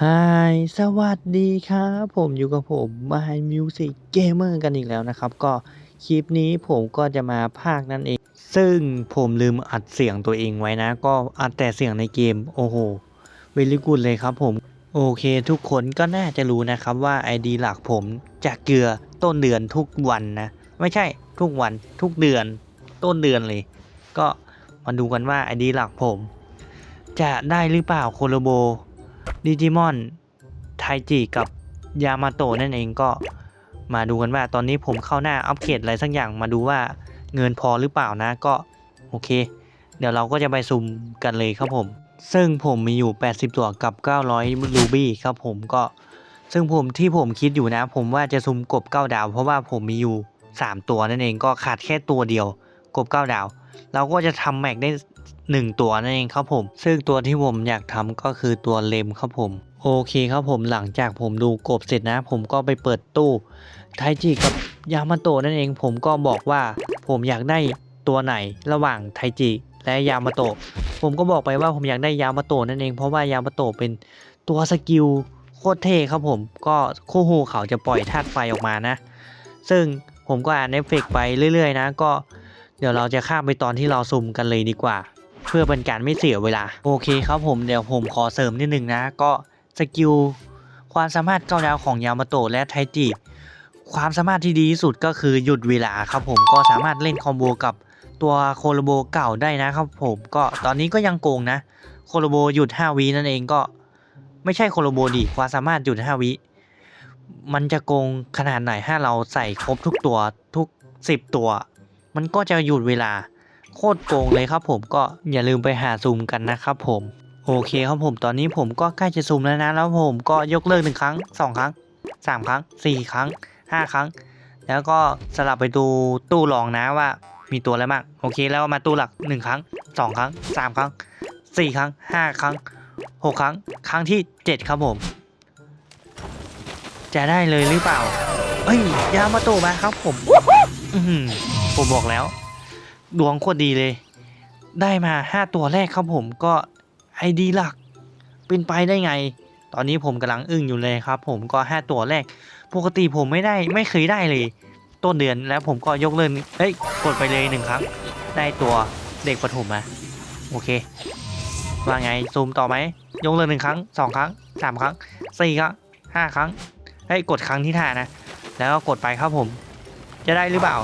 ฮายสวัสดีครับ ผมอยู่กับผม My Music Gamer กันอีกแล้วนะครับ ก็คลิปนี้ผมก็จะมาพากย์นั่นเอง ซึ่งผมลืมอัดเสียงตัวเองไว้นะ ก็อัดแต่เสียงในเกม โอ้โหเวลิกูดเลยครับผม โอเคทุกคนก็น่าจะรู้นะครับว่า ID หลักผมจะเกลือต้นเดือนทุกวันนะ ไม่ใช่ทุกวันทุกเดือน ต้นเดือนเลย ก็มาดูกันว่า ID หลักผม จะได้หรือเปล่าโคโลโบ ดิจิมอนไทจิกับยามาโตะนั่นเองก็มาดูกันว่าตอนนี้ผมเข้าหน้าอัปเกรดอะไรสักอย่างมาดูว่าเงินพอหรือเปล่านะก็โอเค เดี๋ยวเราก็จะไปซุมกันเลยครับผม ซึ่งผมมีอยู่ 80 ตัวกับ 900 รูบี้ครับผมก็ซึ่งผมที่ผมคิดอยู่นะ ผมว่าจะซุมกบ 9 ดาว เพราะว่าผมมีอยู่ 3 ตัวนั่นเองก็ขาดแค่ตัวเดียว กบ 9 ดาว เราก็จะทำแม็กได้ 1 ตัวนั่นเองครับผม ซึ่งตัวที่ผมอยากทำก็คือตัวเลมครับผม โอเคครับผมหลังจากผมดูกบเสร็จนะ ผมก็ไปเปิดตู้ไทจิกับยามาโตะนั่นเอง ผมก็บอกว่าผมอยากได้ตัวไหนระหว่างไทจิและยามาโตะผมก็บอกไปว่าผมอยากได้ยามาโตะนั่นเอง เพราะว่ายามาโตะเป็นตัวสกิลโคตรเท่ครับผม ก็คู่หูเขาจะปล่อยธาตุไฟออกมานะ ซึ่งผมก็อ่านเอฟเฟกต์ไปเรื่อยๆ นะ ก็เดี๋ยวเราจะข้ามไปตอนที่เราซุ่มกันเลยดีกว่า เพื่อเป็นการไม่เสียเวลา โอเคครับผมเดี๋ยวผมขอเสริมนิดนึงนะ ก็สกิลความสามารถเก้าดาวของยามาโตะและไทจิความสามารถที่ดีที่สุดก็คือหยุดเวลาครับผมก็สามารถเล่นคอมโบกับตัวโคโลโบเก่าได้นะครับผมก็ตอนนี้ก็ยังโกงนะ โคโลโบหยุด5วินั่นเองก็ไม่ใช่โคโลโบดิความสามารถหยุด5วิมันจะโกงขนาดไหนถ้าเราใส่ครบทุกตัวทุก 10 ตัว มันก็จะหยุดเวลา โคตรโกงเลยครับผมก็อย่าลืมไปหาซูมกันนะครับผมโอเคครับผมตอนนี้ผมก็ใกล้จะซูมแล้วนะแล้วผมก็ยกเลิกหนึ่งครั้งสองครั้งสามครั้งสี่ครั้งห้าครั้ง แล้วก็สลับไปดูตู้รองนะว่ามีตัวอะไรบ้างโอเคแล้วมาตู้หลักหนึ่งครั้งสองครั้งสามครั้งสี่ครั้งห้าครั้งหกครั้ง ครั้งที่เจ็ดครับผม จะได้เลยหรือเปล่าเอ้ยยามาโตะมาครับผมอือหือผมบอกแล้ว ดวงโคตรดีเลย ได้มาห้าตัวแรกครับผมก็ไอดีหลัก เป็นไปได้ไง ตอนนี้ผมกำลังอึ้งอยู่เลยครับ ผมก็ห้าตัวแรก ปกติผมไม่ได้ไม่เคยได้เลย ต้นเดือนแล้วผมก็ยกเลิกเฮ้ยกดไปเลยหนึ่งครั้ง ได้ตัวเด็กประถมมาโอเคว่าไงซูมต่อไหมยกเลิกหนึ่งครั้งสองครั้งสามครั้งสี่ครั้งห้าครั้งเฮ้ยกดครั้งที่ท่านะ แล้วก็กดไปครับผม จะได้หรือเปล่า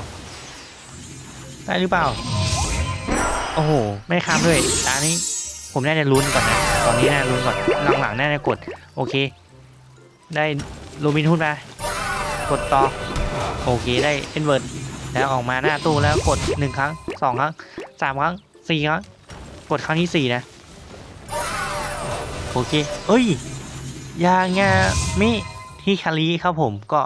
ได้หรือเปล่า โอ้โห ไม่ข้ามด้วยตานี้ผมน่าจะลุ้นก่อนนะ ตอนนี้น่าลุ้นก่อน หลังๆน่าจะกด โอเค ได้โรบินฮูดมากดต่อ โอเค ได้เอ็นเวิร์ดแล้วออกมาหน้าตู้แล้วกดหนึ่งครั้งสองครั้งสามครั้งสี่ครั้ง กดครั้งที่สี่นะ โอเค เอ้ย ยางามิฮิคาริครับผมก็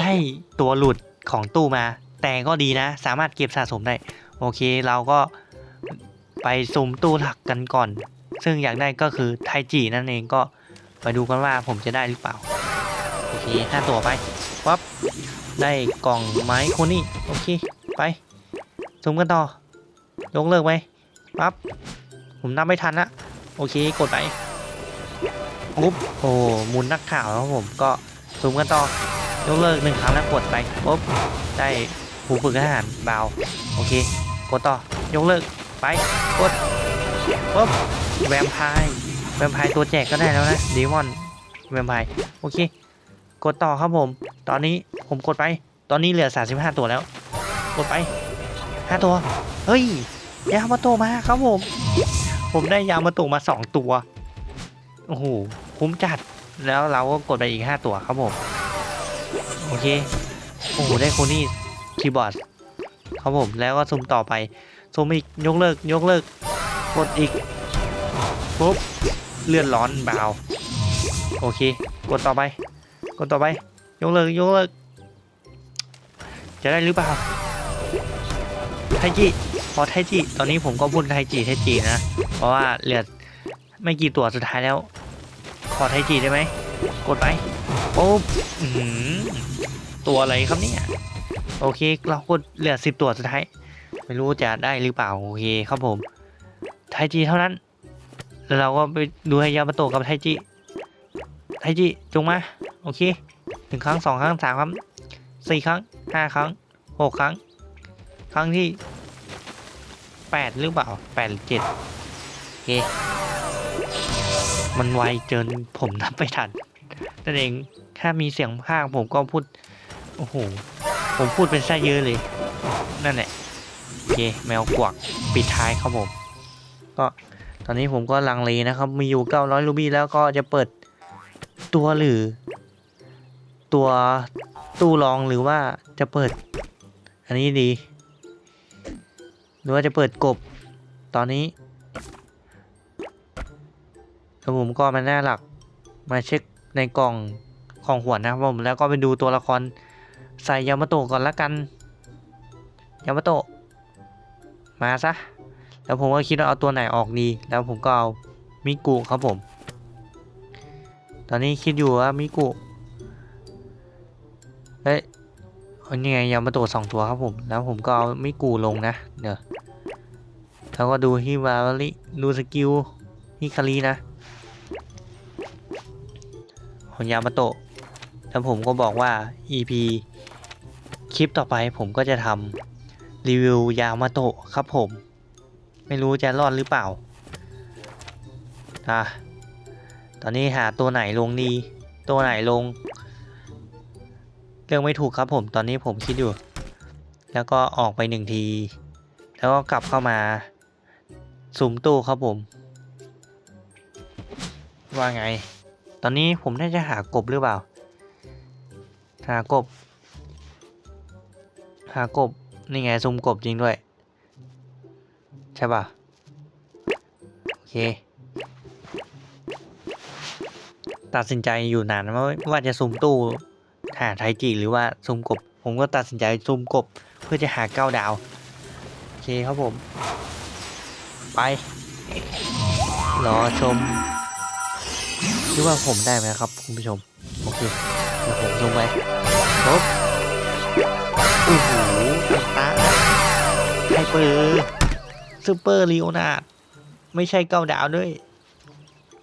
ได้ตัวหลุดของตู้มา แต่ก็ดีนะ สามารถเก็บสะสมได้ โอเคเราก็ไปซุมตู้หลักกันก่อน ซึ่งอยากได้ก็คือไทจินั่นเองก็ไปดูกันว่าผมจะได้หรือเปล่า โอเคห้าตัวไปปั๊บได้กล่องไม้โคนี่โอเค ไปซุมกันต่อยกเลิกไหมปั๊บผมนับไม่ทันละโอเคกดไปปุ๊บโอ้มุนนักข่าวครับผมก็ซุมกันต่อยกเลิกหนึ่งครั้งแล้วกดไปปุ๊บได้ ผู้ฝึกทหารเบาโอเค กดต่อ ยกเลิก ไป กดปุ๊บแวมไพร์แวมไพร์ตัวแจกก็ได้แล้วนะดีมอนแวมไพร์โอเค กดต่อครับผม ตอนนี้ผมกดไป ตอนนี้เหลือ 35 ตัวแล้ว กดไป 5 ตัว เฮ้ย ยามาโตมาครับผม ผมได้ยามาโตมา 2 ตัว โอ้โห คุ้มจัด แล้วเราก็กดไปอีก 5 ตัวครับผม โอเค โอ้โห ได้โคนี่ คีย์บอร์ดครับผมแล้วก็ซูมต่อไปซูมอีกยกเลิกยกเลิกกดอีกปุ๊บเลื่อนร้อนเบาโอเค กดต่อไป กดต่อไป ยกเลิกยกเลิกจะได้หรือเปล่าไทจิพอไทจิตอนนี้ผมก็พูดไทจิไทจินะ เพราะว่าเหลือไม่กี่ตัวสุดท้ายแล้ว ขอไทจิได้ไหม กดไปปุ๊บอื้ตัวอะไรครับเนี่ย โอเค เรากดเหลือสิบตัวสุดท้าย ไม่รู้จะได้หรือเปล่า โอเคครับผม ไทจิเท่านั้น แล้วเราก็ไปดูให้ยามาโตกับไทจิไทจิจงมา โอเคหนึ่งครั้งสองครั้งสามครั้งสี่ครั้งห้าครั้งหกครั้ง ครั้งที่แปดหรือเปล่าแปดหรือเจ็ดโอเค มันไวเกินผมนับไม่ทันนั่นเองถ้ามีเสียงภาคผมก็พูด โอ้โห ผมพูดเป็นไส้เยอะเลย นั่นแหละโอเคแมวกวักปิดท้ายครับผม ก็ตอนนี้ผมก็ลังเลนะครับ มีอยู่ 900 รูบี้แล้วก็จะเปิดตัวหรือ ตัวตู้รองหรือว่าจะเปิด อันนี้ดี หรือว่าจะเปิดกบ ตอนนี้แล้วผมก็มาหน้าหลักมาเช็คในกล่องของหวนนะครับผมแล้วก็ไปดูตัวละคร ใส่ยามาโตะก่อนละกันยามาโตะมาซะแล้วผมก็คิดว่าเอาตัวไหนออกดีแล้วผมก็เอามิกุครับผม ตอนนี้คิดอยู่ว่ามิกุเอ้ยนี่ไงยามาโตะสองตัวครับผม แล้วผมก็เอามิกุลงนะเดี๋ยวแล้วก็ดูฮิวาริดูสกิลฮิคารินะของยามาโตะแล้วผมก็บอกว่า EP คลิปต่อไปผมก็จะทำรีวิวยามาโตะครับผม ไม่รู้จะรอดหรือเปล่าอะตอนนี้หาตัวไหนลงดี ตัวไหนลง เรื่องไม่ถูกครับผม ตอนนี้ผมคิดอยู่ แล้วก็ออกไปหนึ่งที แล้วก็กลับเข้ามาสุ่มตู้ครับผม ว่าไง ตอนนี้ผมน่าจะหากบหรือเปล่า หากบ หากบ นี่ไงซุ่มกบจริงด้วย ใช่ป่ะ โอเค ตัดสินใจอยู่นานว่าว่าจะซุ่มตู้หาไทจิหรือว่าซุ่มกบ ผมก็ตัดสินใจซุ่มกบเพื่อจะหาเก้าดาว โอเคครับผม ไป รอชมคิดว่าผมได้ไหมครับ คุณผู้ชม โอเคเดี๋ยวผมลงไปปุ๊บ อ้โหอันตะไฮเปอร์ซูเปอร์ลีโอนาดไม่ใช่เก้าดาวด้วย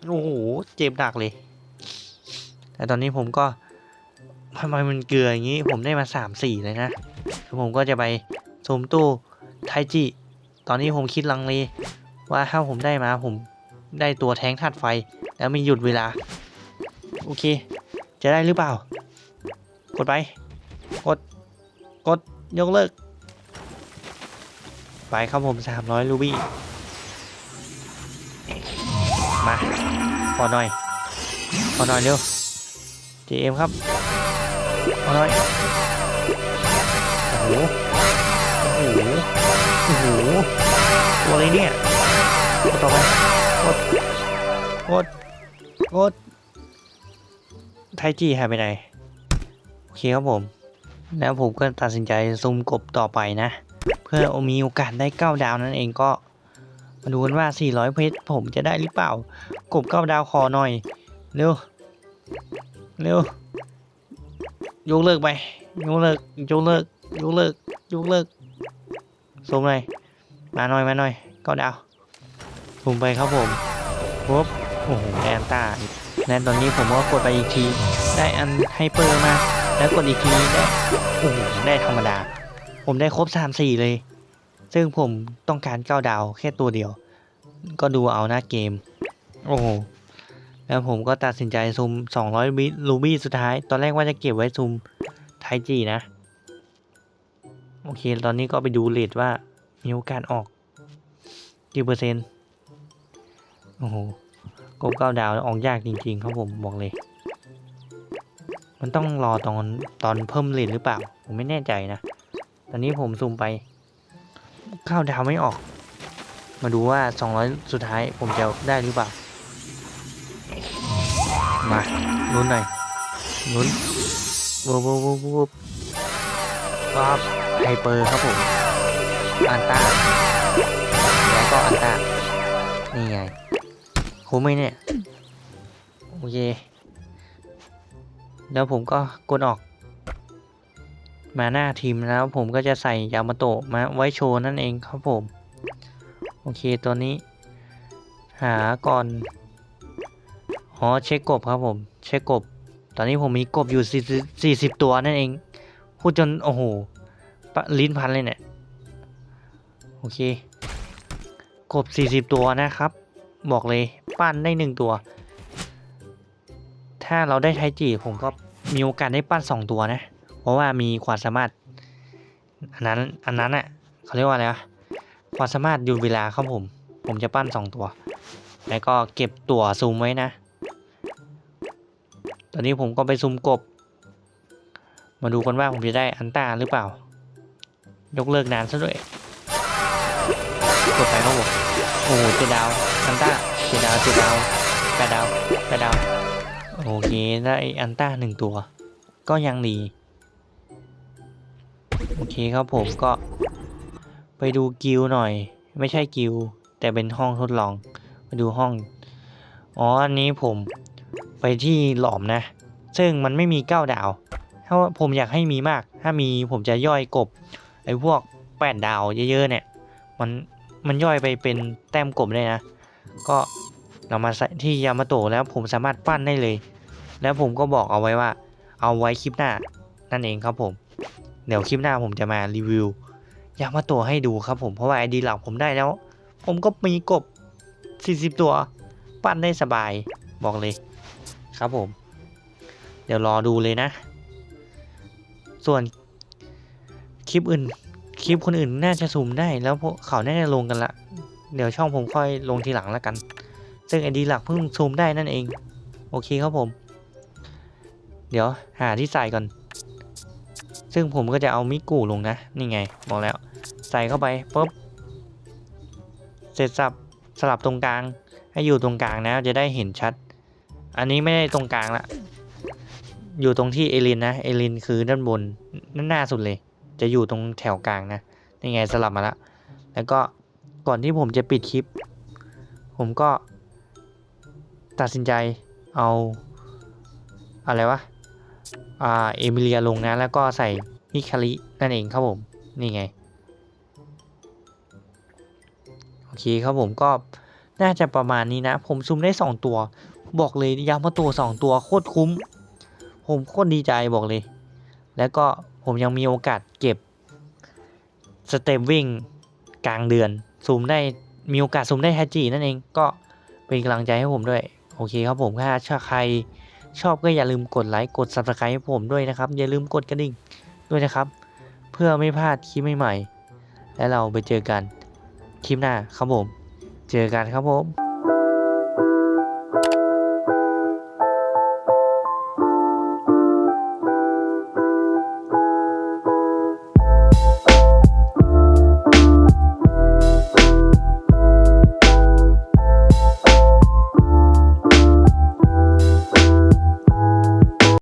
โอ้โห เจ็บหนักเลย แต่ตอนนี้ผมก็ทำไมมันเกลืออย่างนี้ ผมได้มาสามสี่เลยนะคือผมก็จะไปสมตู้ไทจิ ตอนนี้ผมคิดลังเลว่าถ้าผมได้มาผมได้ตัวแทงธาตุไฟ แล้วมีหยุดเวลา โอเค จะได้หรือเปล่า กดไป กด กดยกเลิก ไปครับผม 300รูบี้ มา ขอหน่อย ขอหน่อยเร็ว JM ครับ ขอหน่อย โอ้โห โอ้โห โอ้โห ตัวอะไรเนี่ยกดต่อไป กด กด กด ไทจีหายไปไหน โอเคครับผม แล้วผมก็ตัดสินใจซุ่มกบต่อไปนะ เพื่อมีโอกาสได้เก้าดาวนั่นเองก็มาดูกันว่า 400 เพชรผมจะได้หรือเปล่า กบเก้าดาวคอหน่อย เร็ว เร็ว ยกเลิกไป ยกเลิก ยกเลิก ยกเลิก ยกเลิกส่งหน่อยมาหน่อย มาหน่อยเก้าดาวผมไปครับผมปุ๊บโอ้โหแอนต้าและตอนนี้ผมก็กดไปอีกที ได้อันไฮเปอร์มา แล้วกดอีกทีได้โอ้โหได้ธรรมดา ผมได้ครบสามสี่เลย ซึ่งผมต้องการเก้าดาวแค่ตัวเดียว ก็ดูเอาหน้าเกม โอ้โห แล้วผมก็ตัดสินใจซูม200บิลูบี้สุดท้าย ตอนแรกว่าจะเก็บไว้ซูมไทจีนะ โอเค ตอนนี้ก็ไปดูเลทว่ามีโอกาสออกกี่เปอร์เซ็นต์ โอ้โหกบเก้าดาวออกยากจริงๆครับผมบอกเลย มันต้องรอตอนตอนเพิ่มเลทหรือเปล่า ผมไม่แน่ใจนะ ตอนนี้ผมซูมไปเก้าวดาวไม่ออก มาดูว่า 200 สุดท้ายผมจะได้หรือเปล่า มาลุ้นหน่อยลุ้นวูบวูบวูบวูบปั๊บไฮเปอร์ครับผม อันต้า แล้วก็อันต้า นี่ไงคุ้มไหมเนี่ย โอเค แล้วผมก็กดออกมาหน้าทีมแล้วผมก็จะใส่ยามาโตะมาไว้โชว์นั่นเองครับผม โอเคตัวนี้ หาก่อนอ๋อเช็คกบครับผม เช็คกบ ตอนนี้ผมมีกบอยู่สี่สิบตัวนั่นเอง พูดจน โอ้โหลิ้นพันเลยเนี่ย โอเค กบสี่สิบตัวนะครับ บอกเลย ปั้นได้หนึ่งตัว ถ้าเราได้ไทจีผมก็มีโอกาสได้ปั้นสองตัวนะ เพราะว่ามีความสามารถ อันนั้นอันนั้นอะเขาเรียกว่าอะไรวะความสามารถยุดเวลาครับผม ผมจะปั้นสองตัว แล้วก็เก็บตัวซูมไว้นะ ตอนนี้ผมก็ไปซูมกบ มาดูกันว่าผมจะได้อันต้าหรือเปล่า ยกเลิกนานซะด้วยกดไปครับผมโอ้เจดาวอันต้าเจดาวเจดดาวแปดดาวแปดดาว โอเค ได้อันต้าหนึ่งตัว ก็ยังดี โอเคครับผมก็ ไปดูกิลหน่อย ไม่ใช่กิลแต่เป็นห้องทดลอง ไปดูห้อง อ๋อ อันนี้ผมไปที่หลอมนะ ซึ่งมันไม่มีเก้าดาว ถ้าว่าผมอยากให้มีมาก ถ้ามีผมจะย่อยกบ ไอ้พวกแปดดาวเยอะๆเนี่ย มันมันย่อยไปเป็นแต้มกบได้นะ ก็เรามาใส่ที่ยามาโตะแล้วผมสามารถปั้นได้เลย แล้วผมก็บอกเอาไว้ว่า เอาไว้คลิปหน้านั่นเองครับผม เดี๋ยวคลิปหน้าผมจะมารีวิวยามาโตะให้ดูครับผมเพราะว่าไอดีหลักผมได้แล้ว ผมก็มีกบ 40 ตัว ปั้นได้สบายบอกเลยครับผม เดี๋ยวรอดูเลยนะ ส่วนคลิปอื่น คลิปคนอื่นน่าจะซูมได้แล้วพวกเขาน่าจะลงกันละเดี๋ยวช่องผมค่อยลงทีหลังแล้วกัน ซึ่งไอดีหลักเพิ่งซูมได้นั่นเอง โอเคครับผม เดี๋ยวหาที่ใส่ก่อน ซึ่งผมก็จะเอามิกูลงนะ นี่ไง บอกแล้ว ใส่เข้าไปปุ๊บ เสร็จสับสลับตรงกลาง ให้อยู่ตรงกลางนะ จะได้เห็นชัด อันนี้ไม่ได้ตรงกลางละ อยู่ตรงที่เอลินนะ เอลินคือด้านบนนั่นหน้าสุดเลย จะอยู่ตรงแถวกลางนะ นี่ไงสลับมาละ แล้วก็ก่อนที่ผมจะปิดคลิป ผมก็ตัดสินใจเอา อะไรวะ อ่าเอมิเลียลงนะ แล้วก็ใส่มิคารินั่นเองครับผม นี่ไง โอเคครับผมก็น่าจะประมาณนี้นะ ผมซูมได้ 2 ตัว บอกเลยยามาตัว 2 ตัวโคตรคุ้ม ผมโคตรดีใจบอกเลย แล้วก็ผมยังมีโอกาสเก็บสเต็ปวิ่งกลางเดือนซูมได้มีโอกาสซูมได้แฮจจีนั่นเองก็เป็นกำลังใจให้ผมด้วย โอเคครับผมถ้าใคร ชอบก็อย่าลืมกดไลค์กด subscribe ให้ผมด้วยนะครับ อย่าลืมกดกระดิ่งด้วยนะครับ เพื่อไม่พลาดคลิปใหม่ๆและเราไปเจอกันคลิปหน้าครับผม เจอกันครับผม